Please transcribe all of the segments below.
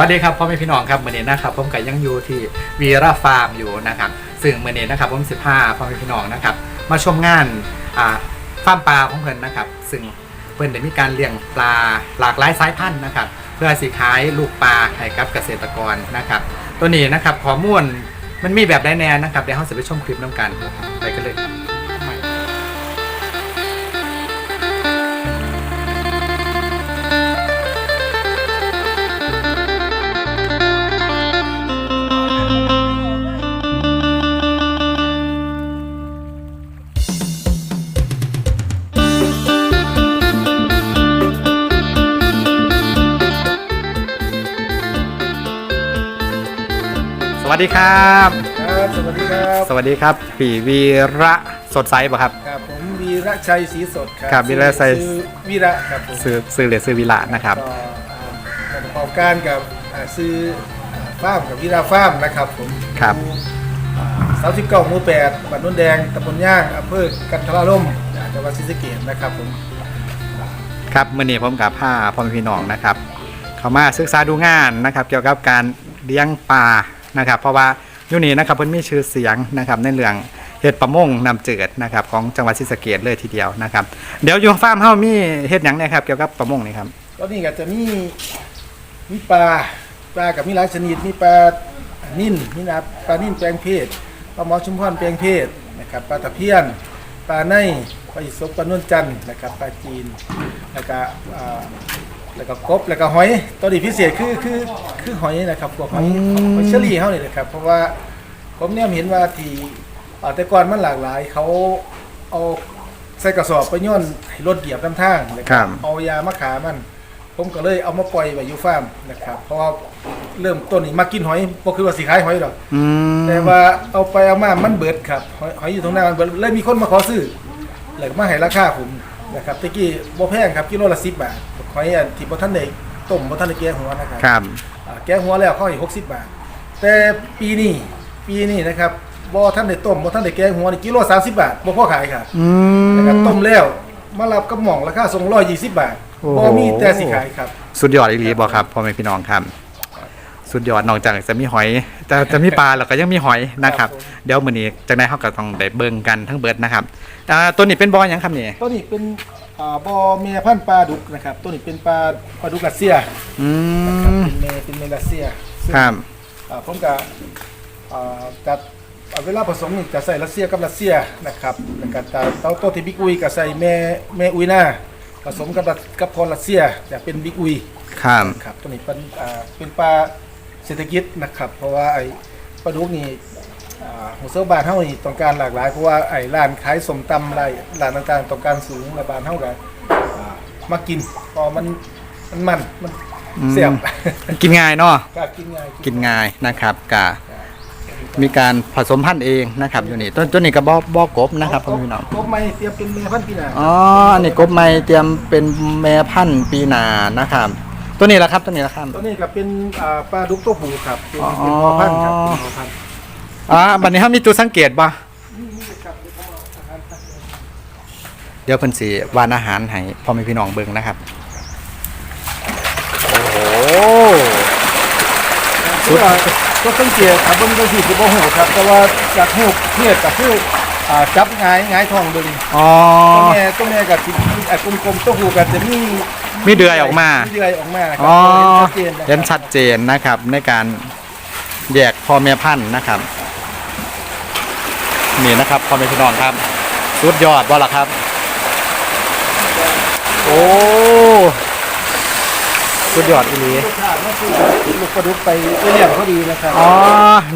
สวัสดีครับพ่อแม่พี่น้องครับเมื่อนี้นะครับผมก็ยังอยู่ที่วีราฟาร์มอยู่นะครับซึ่งเมื่อนี้นะครับผมสิบห้าพ่อแม่พี่น้องนะครับ มาชมงานอ่าฟาร์มปลาของเพิ่นนะครับ ซึ่งเพิ่นได้มีการเลี้ยงปลาหลากหลายสายพันธุ์นะครับ เพื่อสิขายลูกปลาให้กับเกษตรกรนะครับ ตัวนี้นะครับข้อมูลมันมีแบบได้แน่นะครับเดี๋ยวเราจะไปชมคลิปน้ำกันไปกันเลย วัสดีครับ ครับสวัสดีครับสวัสดีครับปีวีระสดใสป่ะครับ ครับผมวีระชัยศรีสดครัครับวีระชัย ชื่อวีระครับผมซื้อซื้อเหรียญซื้อวิระนะครับ ก็อ่าประกอบการกับอ่าซื้ออ่าฟาร์มกับวีระฟาร์มนะครับผมครับ สามสิบเก้าหมู่แปดบ้านนุ่นแดงตำบลย่างอำเภอกันทราล่มจังหวัดศรีสะเกษนะครับผม ครับมื่อนี้ผมกับผ้าพ่อแม่พี่น้องนะครับ เขามาศึกษาดูงานนะครับ เกี่ยวกับการเลี้ยงปลา นะครับ เพราะว่ายูนี่นะครับเพิ่นมีชื่อเสียงนะครับในเรื่องเฮ็ดประมงนำเจิดนะครับของจังหวัดศรีสะเกษเลยทีเดียวนะครับ เดี๋ยวอยู่ฟาร์มเฮามีเฮ็ดหยังเนี่ยครับเกี่ยวกับประมงนี่ครับก็นี่ก็จะมีมีปลาปลากับมีหลายชนิดมีปลานิ่นมีนะปลานิ่นแปลงเพศปลาหมอชุมพรแปลงเพศนะครับปลาตะเพียนปลาในปลาอิศกปลานวลจันทร์นะครับปลาจีนแล้วก็ แล้วก็กบแล้วก็หอยตัวนี้พิเศษคือคือคือหอยนะครับพวกหอยอืม หอยเชอรี่เฮานี่นะครับ เพราะว่าผมเนี่ยเห็นว่าที่อ่าแต่ก่อนมันหลากหลาย เขาเอาใส่กระสอบไปโย่นให้รถเหยียบน้ำทางนะคครัรับ บ เอายามาขามัน ผมก็เลยเอามาปล่อยไว้อยู่ฟาร์มนะครับ เพราะว่าเริ่มต้นนี่มากินหอยบ่คือว่าสิขายหอยดอก อืมแต่ว่าเอาไปเอามามันเบิดครับหอยหอยอยู่ตรงหน้ามันเบิดเลยมีคนมาขอซื้อเลยมาให้ราคาผมนะครับตะกี้บ่แพงครับกิโลละ10บาท หอยอันที่บ่ทันได้ต้มบ่ทันได้แกะหัวนะครับ ครับอ่าแกะหัวแล้วเขาให้60บาท แต่ปีนี้ปีนี้นะครับบ่ทันได้ต้มบ่ทันได้แกะหัวนี่กิโล30บาทบ่พอขายครับอืมนะครับต้มแล้วมารับกับหม่องราคาส่ง120บาทโอ้โห บ่มีแต่สิขายครับสุดยอดอีหลีบ่ครับพ่อแม่พี่น้องครับ สุดยอดนอกจากจะมีหอยจะจะมีปลาแล้วก็ยังมีหอยนะครับครับผมเดี๋ยวมื้อนี้จังได๋เฮาก็ต้องได้เบิ่งกันทั้งเบิดนะครับอ่าตัวนี้เป็นบ่อหยังครับนี่ตัวนี้เป็น อ่าบ่อเมียพันธุ์ปลาดุกนะครับ ตัวนี้เป็นปลาปลาดุกรัสเซียอืนะครับมเป็นเมเป็นเมรัสเซียซึ่งครับอ่าผมกับอ่ากับอ่าเวลาผสมนี่จะใส่รัสเซียกับรัสเซียนะครับแล้วก็แต่เต้าตัวที่บิ๊กอุยก็ใส่แม่แม่อุยหน้าผสมกับรัสกับพอรัสเซียจะเป็นบิ๊กอุย ครับครับตัวนี้เป็นอ่าเป็นปลาเศรษฐกิจนะครับ เพราะว่าไอ้ปลาดุกนี่อ่า หัวเสือบานเฮานี่ต้องการหลากหลายเพราะว่าไอ้ร้านขายสมตำอะไรร้านต่างๆต้องการสูงและบานเฮาก็อ่ามากินเพอมันมันมันมันเสียบกินง่ายเนาะก็กินง่ายกินง่ายนะครับกะมีการผสมพันธุ์เองนะครับอยู่นี่ต้นต้นนี้ก็บ่บ่กบนะครับพ่อแม่พี่น้องกบไม่เตรียมเป็นเมพันธุ์ปีหน้าอ๋ออันนี้กบใหม่เตรียมเป็นแม่พันธุ์ปีหน้านะครับตัวนี้ละครับตัวนี้ละครับตัวนี้ก็เป็นอ่าปลาดุกตัวผู้ครับเป็นอ๋อเป็นพอพันธุ์ครับเป็นพอพันธุ์ อ่าบัดนี้เฮามีจุดสังเกตบ่เดี๋ยวเพิ่นสิวานอาหารให้พ่อแม่พี่น้องเบิ่งนะครับ โอ้โหสุดก็สังเกตครับเบิ่งจังซี่คือบ่ฮู้ครับ แต่ว่าจากฮู้เทียบกับคืออ่าจับหงายหงายท้องเบิ่งอ๋อตัวแม่ตัวแม่กับสิไอ้กลมๆตัวผู้กับจะมีมีเดือยออกมาเดือยออกมานะครัอ๋อเห็นชัดเจนนะครับเห็นชัดเจนนะครับในการแยกพ่อแม่พันธุ์นะครับ นี่นะครับพ่อแม่พี่น้องครับสุดยอดว่าล่ะครับ โอ้สุดยอดอีหลีลูกค้ามาซื้อลูกปลาดุกไปเลี้ยงเขาดีนะครับอ๋อ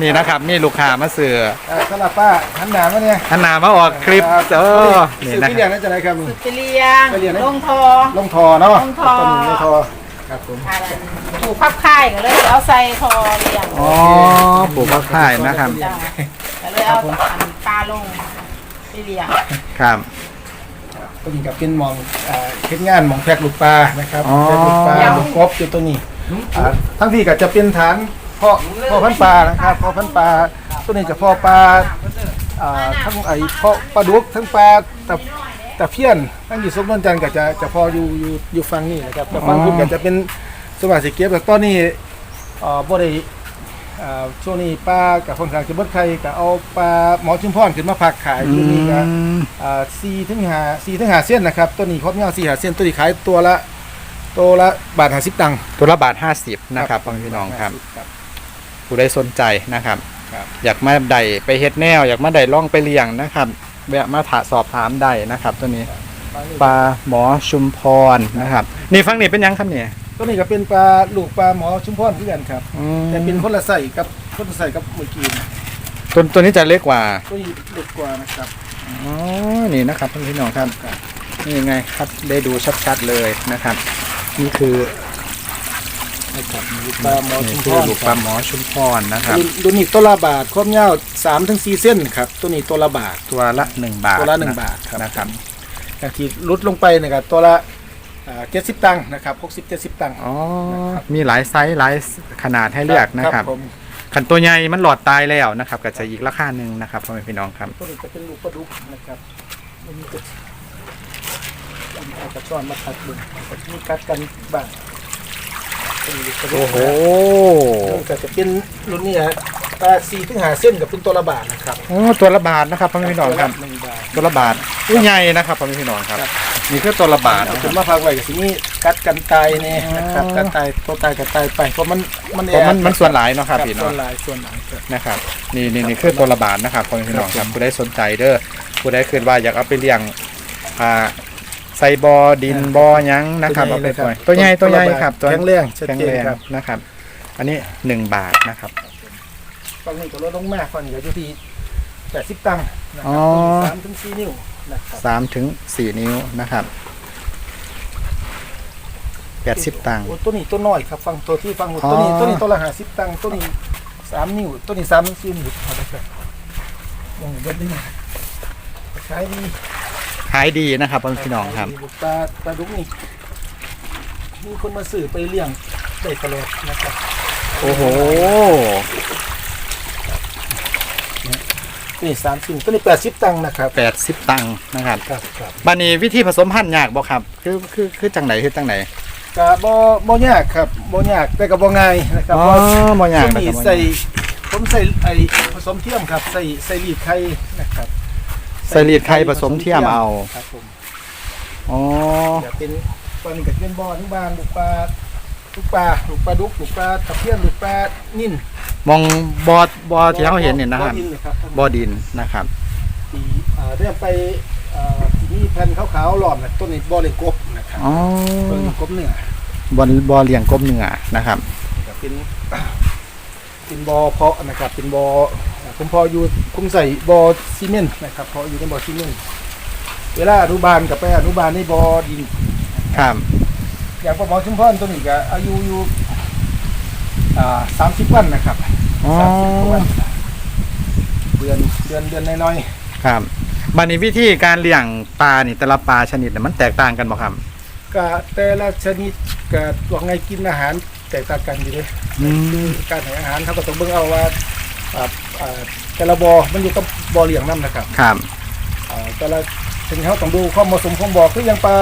นี่นะครับ มีลูกค้ามาซื้ออ่าสลับป้าหันหน้ามาเนี่ยหันหน้ามาออกคลิปครับเออนี่ซื้อนะไปคเลี้ยรับงนั่นจะไหนครับนี่ไปเลี้ยงไปเลี้ยงนะ ลงทอ ลงทอเนาะลงทอ ต้นนี้ลงทอครับผมอะไรถูกพับค่ายก็เลยเอาใส่ทอเลี้ยงอ๋อปลูกข้าวค่ายนะครับจ้ะก็เลยเอาอัน ปลาลงไปเลี้ยงครับ ตัวนี้ก็เป็นหมองอ่าเฮ็ดงานหมองแพกลูกปลานะครับอ๋อ แพกลูกปลาลูกกบอยู่ตัวนี้อ่าทั้งที่ก็จะเป็นฐานพ่อพ่อพันธุ์ปลานะครับพ่อพันธุ์ปลาตัวนี้จะพ่อปลาอ่าทั้งไอ้พ่อปลาดุกทั้งปลาตะตะเพียนทั้งอยู่ซุปนนจันทร์ก็จะจะพออยู่อยู่อยู่ฟังนี่นะครับแต่ฟังคุณก็จะเป็นสวัสดิเก็บแต่ตอนนี้เอ่อบ่ได้เอ่อช่วงนี้ปลากับค่อนข้างจะเบิดไข่ก็เอาปลาหมอชุมพรขึ้นมาผักขายตัวนี้ก็อืมอ่า4ถึง5 4ถึง5เส้นนะครับตัวนี้ครบยาว4 5เส้นตัวนี้ขายตัวละตัวละบาท50ตังค์ตัวละบาท 50 นะครับพ่อแม่พี่น้องครับครับผู้ใดสนใจนะครับ ครับ อยากมาได้ไปเฮ็ดแนว อยากมาได้ล่องไปเลี้ยงนะครับแวะมาถาสอบถามได้นะครับ ตัวนี้ปลาหมอชุมพรนะครับ นี่ฟังนี่เป็นหยังครับเนี่ย ตัวนี้ก็เป็นปลาลูกปลาหมอชุมพรคือกันครับ อืมแต่เป็นคนละไส้กับคนละไส้กับเมื่อกี้นะตัวตัวนี้จะเล็กกว่าตัวนี้เล็กกว่านะครับอ๋อนี่นะครับท่านพี่น้องครับนี่ไงครับได้ดูชัดๆเลยนะครับ นี่คือนะครับลูกปลาหมอชุนี่มพคือรลูกปลาหมอชุมพรนะครับรุ่นรุ่นนี้ตัวละบาทความยาว3ถึง4เส้นครับ ตัวนี้ตัวละบาท ตัวละหนึ่งบาทตัวละหนึ่งนบาทครับ นะครับอย่างที่ลดลงไปนะครับตัวละ เจ็ดสิบตังค์นะครับหกสิบเจ็ดสิบตังค์อ๋อ นะครับมีหลายไซส์หลายขนาดให้เลือกนะครับผมขันตัวใหญ่มันหลอดตายแล้วนะครับก็จะอีกราคาหนึ่งนะครับพ่อแม่พี่น้องครับ ตัวนี้จะเป็นลูกปลาดุกนะครับมันมีกระเอากระชอนมาคัดเบึงก็มีกัดกันบ้างเป็นลูกปลาดุกโอ้โหนี่ก็จะเป็นรุ่นนี้ฮะปลาสี่ถึงหาเส้นกับเป็นตัวละบาทนะครับโอ้ตัวละบาทนะครับพ่อแม่พี่น้องครับ ตัวละหนึ่งบาท ตัวละบาทอุ้ยใหญ่นะครับพ่อแม่พี่น้องครับ ครับ นี่คือตัวละบาทเอานะคขึ้รับนมาพักไว้กับที่นี่กัดกันตายเนี่ยนะครับอ๋อกันตายตัวตายกันตายไปเพราะมันมันเพราะมันมันส่วนหลายเนาะครับครับพี่ส่เนาะวนหลายส่วนหลายครับ นะครับนี่นี่นี่คือตัวละบาทนะครับพ่อแม่พี่น้องครับผู้ใดสนใจเด้อผู้ใดคิดว่าอยากเอาไปเลี้ยงอ่าใส่บอดินบอหยังนะครับเอาไปปล่อยตัวใหญ่ตัวใหญ่ครับตัวแข็งแรงชัดแข็งเจนแรงครับนะครับ อันนี้หนึ่งบาทนะครับตอนนี้ก็ลดลงมากกว่านี้ก็อยู่ที่แปดสิบตังค์นะคอ๋รัอสามถึงสี่นิ้วนะครับ สามถึงสี่นิ้วนะครับแปดสิบตังค์โอ้ตัวนี้ตัวน้อยครับฟังตัวที่ฟังอ๋อตัวนี้ตัวนี้ตัวละห้าสิบตังค์ตัวนี้สามนิ้วตัวนี้สามถึงสี่นิ้วเอาไปครับโอ้โหเบ็ดนี่ขายดีขายดีนะครับพ่อแม่พี่น้องครับปลาปลาดุกนี่มีคนมาซื้อไปเลี้ยงได้ตลอดนะครับ โอ้โห นี่สามสิ่งตัวนี้แปดสิบตังค์นะครับแปดสิบตังค์นะครับครับครับบันนี้วิธีผสมพันธุ์ยากบ่ครับ คือคือคือจังไหนคือจังไหนก็บ่บ่ยากครับบ่ยากแต่ก็บ่ง่ายนะครับอ๋อเพราะบ่ยากช่วงนะนี้ครับใส่ผมใส่ไอ้ผสมเทียมครับ ใส่ใส่รีดไข่นะครับใส่รีดไข่ผสมเทียมเอาครับผมอ๋อจะเป็นตอนนี้ก็จะเป็นบ่อทุกบ้านลูกปลา ลูกปลาลูกปลาดุกลูกปลาตะเพียนลูกปลานิ่นมองบอดบอที่เขาเห็นเนี่ยนะครับดิเลยครับบอดินนะครับที่อ่าเรียกไปอ่าที่นี่แผ่นขาวๆหลอมนะต้นนี้บ่อเลยกบนะครับอ๋อต้นนี้กบเนื้อบอลบอเลี้ยงกบเนื้อนะครับก็เป็นเป็นบ่อเพาะนะครับ เป็นบ่ออ่าผมพออยู่คุ้มใส่บ่อซีเมนต์นะครับเพาะอยู่ในบ่อซีเมนต์เวลาอนุบาลกับไปอนุบาลในบ่อดิน ครับ อย่างปลาหมอชุมพรตัวนี้ก็อายุอยู่อ่าสามสิบวันนะครับอ๋อ สามสิบกว่าวันเดือนเดือนเดือนน้อยครับบันนี้วิธีการเลี้ยงปลานี่แต่ละปลาชนิดเนี่ยมันแตกต่างกันบ่ครับ ๆก็แต่ละชนิดก็ว่าไงกินอาหารแตกต่างกันอยู่เลย อืม การให้อาหารเขาก็ต้องเบิ่งเอาว่าอ่าอ่าแต่ละบ่อมันอยู่กับบ่อเลี้ยงน้ำนะครับครับ อ่าแต่ละชนิดเขาต้องดูความเหมาะสมของบ่อคืออย่างปลา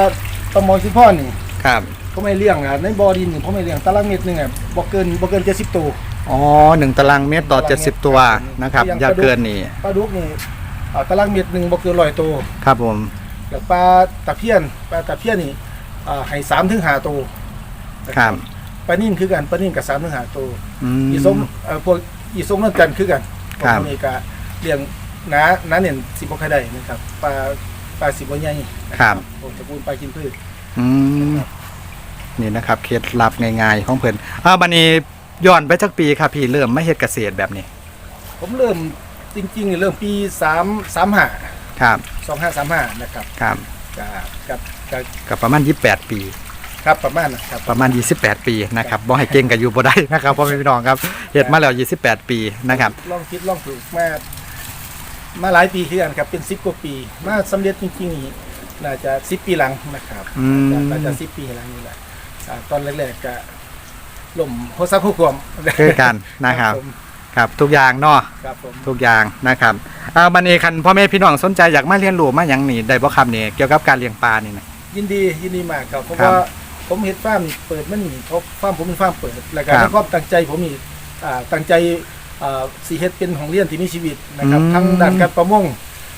ปลาหมอชุมพรนี่ครับ เขาไม่เลี้ยงอะในบ่อดินนี่เขาไม่เลี้ยงตารางเมตรหนึงอะบ่เกินบ่เกิน70ตัว อ๋อหนึ่งตารางเมตรต่อเจ็ดสิบตัวนะครับอย่าเกินนี่ปลาดุกนี่อ่าตารางเมตรหนึ่งบ่เกินร้อยตัวครับผมแล้วปลาตะเพียนปลาตะเพียนนี่อ่าให้สามถึงห้าตัวครับปลานิ่นคือกันปลานิ่นกับสามถึงห้าตัว อืม อีส้มเอ่อพวกอีส้มนั่นกันคือกันครับพวกนี้ก็เลี้ยงน้าน้าเน่นสิบ่ค่อยได้นะครับปลาปลาสิบ่ใหญ่นะครับพวกตระกูลปลากินพืช อืม นี่นะครับเคล็ดลับง่ายๆของเพิ่นอ่าบันนี้ย้อนไปจักปีครับพี่เริ่มมาเฮ็ดเกษตรแบบนี้ ผมเริ่มจริงๆนี่เริ่มปี3 35ครับ2535นะครับครับกับกับกับกับประมาณ 28 ปี ครับประมาณนะครับประมาณ 28 ปีนะครับบ่ให้เก่งกับอยู่บ่ได้นะครับพ่อแม่พี่น้องครับเฮ็ดมาแล้ว 28 ปีนะครับลองคิดลองฝึกมามาหลายปีคือกันครับเป็น 10 กว่าปี มาสำเร็จจริงๆนี่น่าจะ 10 ปีหลังนะครับอืมน่าจะ10 ปีหลังนี่แหละ อ่าตอนแรกๆก็ล่มโพสักผู้ความคือกันนะครับผมครับทุกอย่างเนาะครับผมทุกอย่างนะครับอ่าบันนี้คันพ่อแม่พี่น้องสนใจอยากมาเรียนรู้มาหยังนี่ได้บ่ครับนี่เกี่ยวกับการเลี้ยงปลานี่นะ ยินดียินดีมากครับเพราะครับว่าผผมเฮ็ดฟาร์มนี่เปิดมันนี่เพราะฟาร์มผมเป็นฟาร์มเปิดแล้วก็ครับในความตั้งใจผมนี่อ่าตั้งใจอ่าสีเฮ็ดเป็นของเลี้ยนที่มีชีวิตนะครับ อืมทั้งด้านการประมง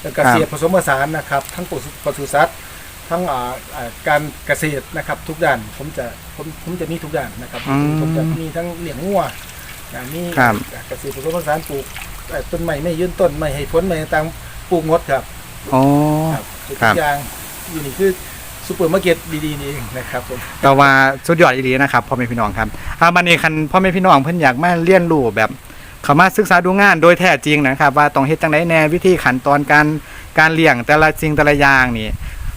และเกษตครัรบผสมผสานนะครับ ทั้งปศุปศุสัตว์ ทั้งอ่าอ่าการเกษตรนะครับ ทุกด้านผมจะผมผมจะมีทุกด้านนะครับ อืมผมจะมีทั้งเลี้ยงงัวอ่ามีครับ เกษตรผสมผสานปลูกเอ่อต้นไม้ไม่ยืนต้นไม้ให้ผลไม้ต่างๆปลูกหมดครับอ๋อครับทุกครับอย่างอยู่นี่คือซูเปอร์มาร์เก็ตดีๆนี่เองนะครับผม แต่ว่าสุดยอดอีหลีนะครับพ่อแม่พี่น้องครับอาบันนี้คันพ่อแม่พี่น้องเพิ่นอยากมาเรียนรู้แบบเขามาศึกษาดูงานโดยแท้จริงนะครับ ว่าต้องเฮ็ดจังไดแน่วิธีขั้นตอนการการเลี้ยงแต่ละสิ่งแต่ละอย่างนี่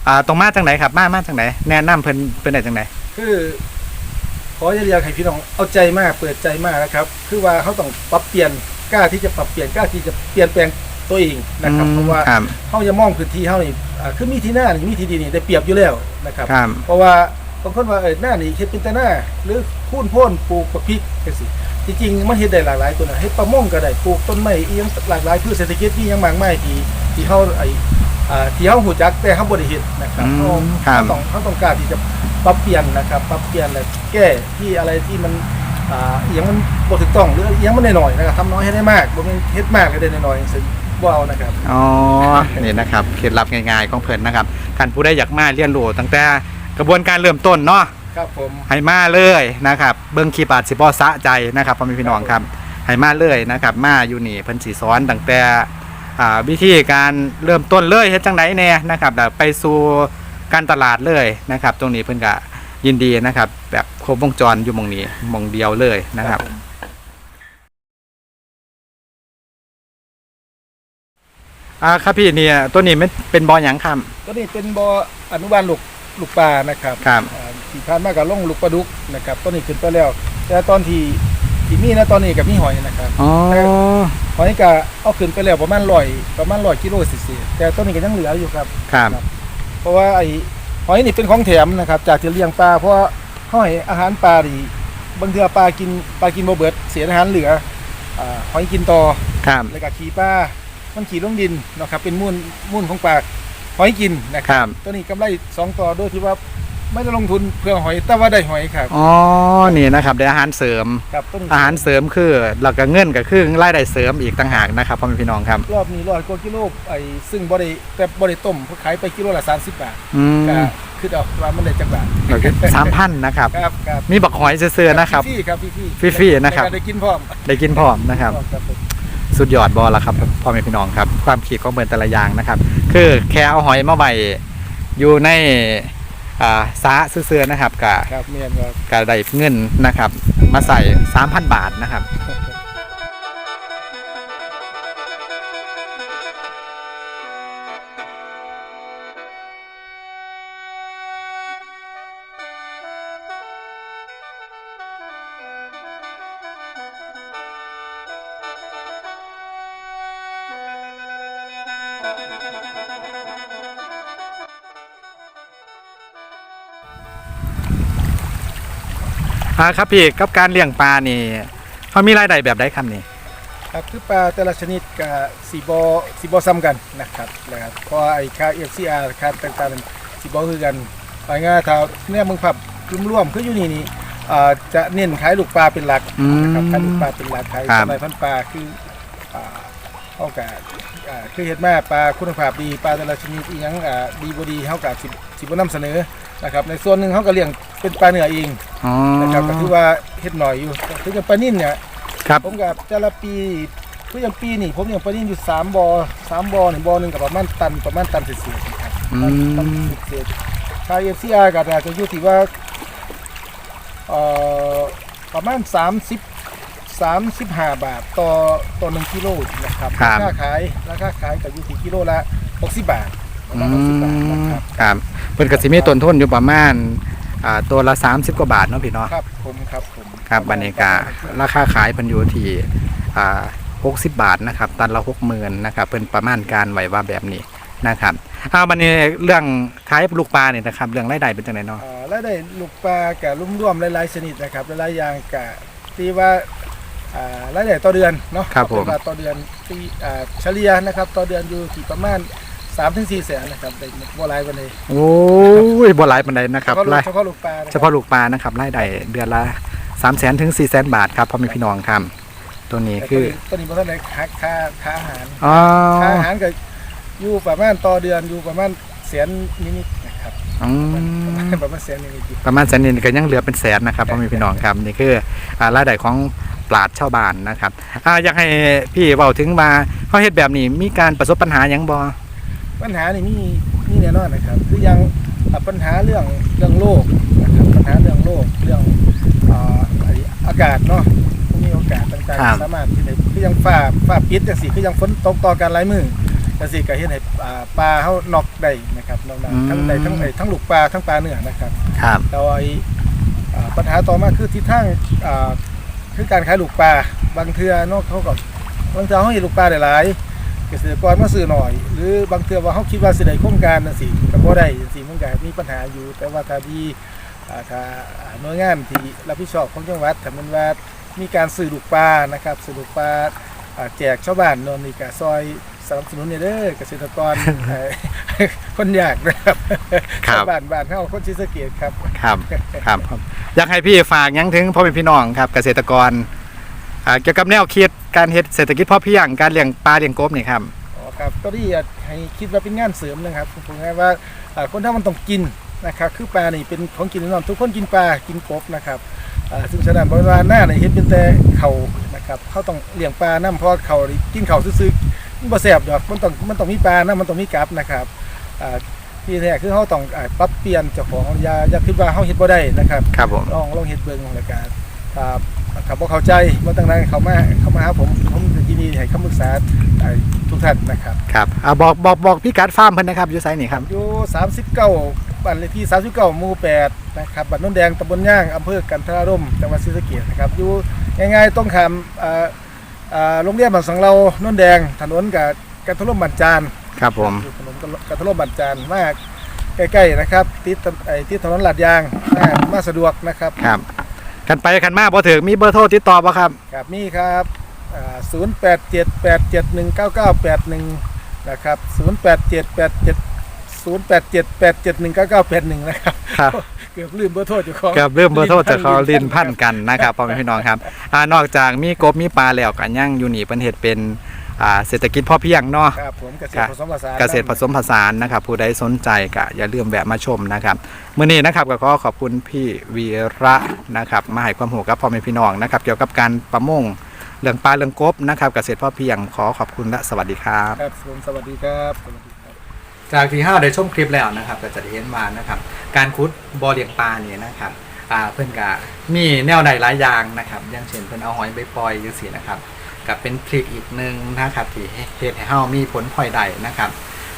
อ่าตรงมาจังไดครับ มามาจังไดแนะนำเพิ่นเพิ่นได้จังไดคือขอจะเรียกให้พี่น้องเอาใจมากเปิดใจมากนะครับ คือว่าเขาต้องปรับเปลี่ยนกล้าที่จะปรับเปลี่ยนกล้าที่จะเปลี่ยนแปลงตัวเองนะครับอืมเพราะว่าครับเขาจะมองพื้นที่เขานี่อ่าคือมีที่หน้านี่มีที่ดีนี่ได้เปรียบอยู่แล้วนะครับครับ เพราะว่าบางคนว่าเออหน้านี่เฮ็ดเป็นแต่หน้าหรือคูนโพ่นปลูกบักพริกจังซี่จริงๆมันเฮ็ดได้หลากหลายตัวนะเฮ็ดประมงก็ได้ปลูกต้นไม้อีหยังหลากหลายพืชเศรษฐกิจมีหยังมากมายที่ที่เฮาไอ้อ่า ที่เฮาฮู้จักแต่เฮาบ่ได้เฮ็ดนะครับอืมเฮาครับเฮาต้องเฮาต้องการที่จะปรับเปลี่ยนนะครับปรับเปลี่ยนและแก้ที่อะไรที่มันอ่าอีหยังมันบ่ถูกต้องหรืออีหยังมันน้อยๆนะครับทำน้อยให้ได้มากบ่แม่นเฮ็ดมากให้ได้น้อยๆจังซี่บ่เอานะครับอ๋อนี่นะครับเคล็ดลับง่ายๆของเพิ่นนะครับคันผู้ใดอยากมาเรียนรู้ตั้งแต่กระบวนการเริ่มต้นเนาะครับผมให้มาเลยนะครับ เบิ้งคลิปอาจสิบ่สะใจนะครับพ่อแม่พี่น้องครับให้มาเลยนะครับ มาอยู่นี่เพิ่นสิสอนตั้งแต่อ่า วิธีการเริ่มต้นเลยเฮ็ดจังไดแน่นะครับแล้วไปสู่การตลาดเลยนะครับ ตรงนี้เพิ่นก็ยินดีนะครับ แบบครบวงจรอยู่หมองนี้หมองเดียวเลยนะครับผมอ่าครับพี่เนี่ยตัวนี้มันเป็นบอหยังครับตัวนี้เป็นบ่ออนุบาลลูกลูกปลานะครับครับอ่าที่ผ่านมากับล่องลูกปลาดุกนะครับต้นนี้ขึ้นไปแล้ว แต่ตอนที่ ที่มีนะตอนนี้กับมีหอยนะครับอ๋อหอยก็เอาขึ้นไปแล้วประมาณร้อยประมาณร้อยกิโลเศษๆแต่ต้นนี้ก็ยังเหลืออยู่ครับครับ เพราะว่าไอ้หอยนี่เป็นของแถมนะครับ จากที่เลี้ยงปลาเพราะว่าหอยอาหารปลาดีบางเทื่อปลากินปลากินบ่เบิดเสียอาหารเหลืออ่าหอยกินต่อครับแล้วก็ขี้ปลามันขี้ลงดินเนาะครับเป็นมูลมูลของปลาหอยกินนะคครับรับตัวนี้กำไรสองต่อโดยที่ว่า ไม่ได้ลงทุนเพื่อหอย แต่ว่าได้หอยครับ อ๋อ นี่นะครับได้อาหารเสริม ครับต้นอาหารเสริมคือหลักเงินก็คือรายได้เสริมอีกต่างหากนะครับพ่อแม่พี่น้องครับ รอบนี้ร้อยกว่ากิโลไอ้ซึ่งบริแต่บริต้มเขาขายไปกิโลละสามสิบบาทอืมก็คือเอาว่ามันได้จักบาทสามพันนะครับ ครับครับมีบักหอยเสื้อๆนะครับ ฟรีๆครับฟรีฟรีๆนะครับ ได้กินพร้อมได้กินพร้อมนะครับ ครับผม สุดยอดบอละครับพ่อแม่พี่น้องครับ ความคิดของเบิร์นแต่ละอย่างนะครับ คือแค่เอาหอยมาไว้อยู่ใน อ่าสาเสื้อๆนะครับกะครับเมียนครับกะได้เงินนะครับ มาใส่ 3,000 บาทนะครับ อ่าครับพี่กับการเลี้ยงปลานี่เขามีรายได้แบบใดครับนี่ครับคือปลาแต่ละชนิดกับสีบอสีบอซ้ำกันนะครับนะครับเพราะไอ้ค่า FCR ค่าต่างๆสีบอคือกันไปง่ายๆถ้าเนี่ยมึงผับร่วมๆคืออยู่นี่นี่อ่าจะเน้นขายลูกปลาเป็นหลักอืมนะครับขายลูกปลาเป็นหลักขายครับสมัยพันธุ์ปลาคืออ่าเฮากะอ่าคือเฮ็ดมาปลาคุณภาพดีปลาแต่ละชนิดอีหยังอ่าดีบ่ดีเฮากะสิสิบ่นำเสนอ นะครับในส่วนหนึงเฮาก็เลี้ยงเป็นปลาเนื้อเองอ๋อนะครับก็คือว่าเฮ็ดหน่อยอยู่คืออย่างปลานิ่นเนี่ยครับผมกับแต่ละปีคืออย่างปีนี่ผมอย่างปลานิ่นอยู่สามบ่อสามบ่อหนึ่งบ่อหนึ่งกับประมาณตันประมาณตันเศษๆครับอืตันมเศษๆค่า FCR ก็อาจจะอยู่ที่ว่าเอ่อประมาณ30 35บาทต่อต่อ1กิโลนะครับครัราบคาขายราคาขายก็อยู่ที่กิโลละ60บาท ประอืมาณ60บาทนะครับมครับเพิ่นก็สิมีต้นทุนอยู่ประมาณอ่าตัวละ 30 กว่าบาทเนาะพี่เนาะครับผมครับผมครับบรรยากาศราคาขายเพิ่นอยู่ที่อ่า60 บาทนะครับตันละ60,000นะครับเพิ่นประมาณการไว้ว่าแบบนี้นะครับเอาบัดนี้เรื่องขายลูกปลาเนี่ยนะครับเรื่องรายได้เป็นจังไดเนาะ อ่าแล้วได้ลูกปลากับรุ่มร่วมๆหลายๆชนิดนะครับหลายๆอย่างกับตีว่าอ่ารายได้ต่อเดือนเนาะครับผมเป็นว่าต่อเดือนตีอ่าเฉลี่ยนะครับต่อเดือนอยู่ที่ประมาณ สามถึงสี่แสนนะครับได้บัวลายวันนี้โอ้ยบ่หลายปานใดนะครับเฉพาะลูรากยเฉพาะลูกปลานะครับเฉพาะลูกปลานะครับรายได้เดือนละ3 0 0 0 0ถึง4 0 0 0 0บาทครับพ่อแม่พี่น้องครับตัวนี้แต่คือตัวนี้ตัวนี้บ่ทันได้ค่าค่าค่าอาหารอ๋อค่าอาหารก็อยู่ประมาณต่อเดือนอยู่ประมาณแสนนิดๆนะครับอืมประมาณแสนนิดๆอยู่ประมาณแสนนิดก็ยังเหลือเป็นแสนนะครับพ่อแม่พี่น้องครับนี่คืออ่ารายได้ของปราดชาวบ้านนะครับอ่าอยากให้พี่เว้าถึงว่าเขาเฮ็ดแบบนี้มีการประสบปัญหาหยังบ่ ปัญหานี่มีมีแน่นอนนะครับ คือยังอะปัญหาเรื่องเรื่องโลกนะครับปัญหาเรื่องโลกเรื่องอ่าไอ้อากาศเนาะพวกนี้โอกาสต่างๆสามารถที่จะคือยังฟ้าฟ้าปิดจังซี่คือยังฝนตกต่อกันหลายมื้อจังซี่ก็เฮ็ดให้อ่าปลาเฮานอกได้นะครับนอกได้ทั้งได้ทั้งไอ้ทั้งลูกปลาทั้งปลาเนื้อนะครับครับแต่ว่าไอ้อ่าปัญหาต่อมาคือทิศทางอ่าคือการขายลูกปลาบางเทื่อเนอกเขาก็บางเทื่อเขาเห็นลูกปลาได้หลาย เกษตรกรมาซื้อหน่อย หรือบางเทื่อว่าเขาคิดว่าสิได้โครงการนั่นสิก็บ่ได้จังซี่มันก็มีปัญหาอยู่ แต่ว่าถ้าดีอ่าถ้าอ่าหน่วยงานที่รับผิดชอบของจังหวัดถ้ามันว่ามีการซื้อลูกปลานะครับซื้อลูกปลาอ่าแจกชาวบ้านโนนนี่ก็ซอยสนับสนุนเนี่ยเด้อเกษตรกรเอ่อคนยากนะครับครับ ชาวบ้านบ้านเฮาคนศรีสะเกษครับ ครับ ครับครับอยากให้พี่ฝากหยังถึงพ่อแม่พี่น้องครับเกษตรกร อ่าเกี่ยวกับแนวคิดการเฮ็ดเศรษฐกิจพอเพียงการเลี้ยงปลาเลี้ยงกบนี่ครับอ๋อครับก็ที่อยากให้คิดว่าเป็นงานเสริมนะครับผมง่ายว่าอ่าคนถ้ามันต้องกินนะครับคือปลานี่เป็นของกินแน่นอนทุกคนกินปลากินกบนะครับอ่าซึ่งฉะนั้นบริวารหน้าเนี่ยเห็นเป็นแต่เขานะครับเขาต้องเลี้ยงปลาน้ำเพราะเขานี่กินเขาซื้อๆมันบ่แซ่บดอกมันต้องมันต้องมีปลานะมันต้องมีกับนะครับอ่าที่แท้คือเขาต้องอ่าปรับเปลี่ยนเจ้าของอย่าอย่าคิดว่าเขาเฮ็ดบ่ได้นะครับ ครับผม ลองลองเฮ็ดเบิ่งแล้วกันค รับครับบ่เข้าใจบ่ตั้งนั้นเขามาเขามาหาผมผมจะยินดีให้คำปรึกษาอ่าทุกท่านนะครับครับอ่าบอกบอกบอกพี่การดฟาร์มเพิ่นนะครับอยู่ไสนี่ครับอยู่39บ้านเลขที่39หมู่8นะครับบ้านโนนแดงตำบลย่างอำเภอกันทรารมจังหวัดศรีสะเกษนะครับอยู่ง่ายๆตรงข้ามอ่าอ่าโรงเรียนบ้านสังเราโนนแดงถนนกับกันทรลมบันจานครับผมอยู่ถนนกันทรลมบันจานมากใกล้ๆนะครับติดถนไอ้ติดถนนลาดยางมามาสะดวกนะครับครับ กันไปกันมาบ่ถึงมีเบอร์โทรติดต่อบ่ครับ ครับนี่ครับศูนย์แปดเจ็ดแปดเจ็ดหนึ่งเก้าเก้าแปดหนึ่งนะครับศูนย์แปดเจ็ดแปดเจ็ดศูนย์แปดเจ็ดแปดเจ็ดหนึ่งเก้าเก้าแปดหนึ่งนะครับครับเกือบลืมเบอร์โทษอยู่ของกับเริ่มเบอร์โทรจากเขาลินพันกันนะครับพ่อแม่พี่น้องครับอ่านอกจากมีกบมีปลาแล้วก็ยังอยู่นี่เพิ่นเฮ็ดเป็น อ่าเศรษฐกิจพอเพียงเนาะครับผมเกษตรผสมผสานเกษตรผสมผสานนะครับ ผู้ใดสนใจก็อย่าลืมแวะมาชมนะครับมื้อนี้นะครับก็ขอขอบคุณพี่วีระนะครับมาให้ความรู้กับพ่อแม่พี่น้องนะครับ เกี่ยวกับการประมงเรื่องปลาเรื่องกบนะครับเกษตรพอเพียงขอขอบคุณและสวัสดีครับครับผมสวัสดีครับสวัสดีครับ จากที่ห้าได้ชมคลิปแล้วนะครับก็จะได้เห็นมานะครับ การคุดบอเลี้ยงปลาเนี่ยนะครับอ่าเพื่อนกะมีแนวใดหลายอย่างนะครับ อย่างเช่นเพื่อนเอาหอยใบปล่อยจังซี่นะครับ กับเป็นทริคอีกหนึ่งนะครับที่เฮ็ดให้เฮามีผลพลอยได้นะครับ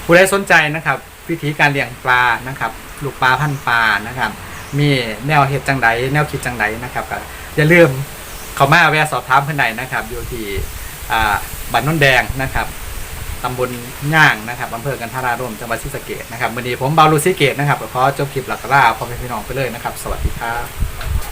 ผู้ใดสนใจนะครับ วิธีการเลี้ยงปลานะครับ ลูกปลาพันปลานะครับ มีแนวเฮ็ดจังใดแนวคิดจังใดนะครับก็อย่าลืมเข้ามาแวะสอบถามเพิ่อนใดนะครับ อยู่ที่บ้านโนนแดงนะครับตำบลย่างนะครับอำเภอกันทารารมจังหวัดศรีสะเกษนะครับวันนี้ผมบาลูซิเกตนะครับขอจบคลิปหลักล่าพอแม่พี่น้องไปเลยนะครับ สวัสดีครับ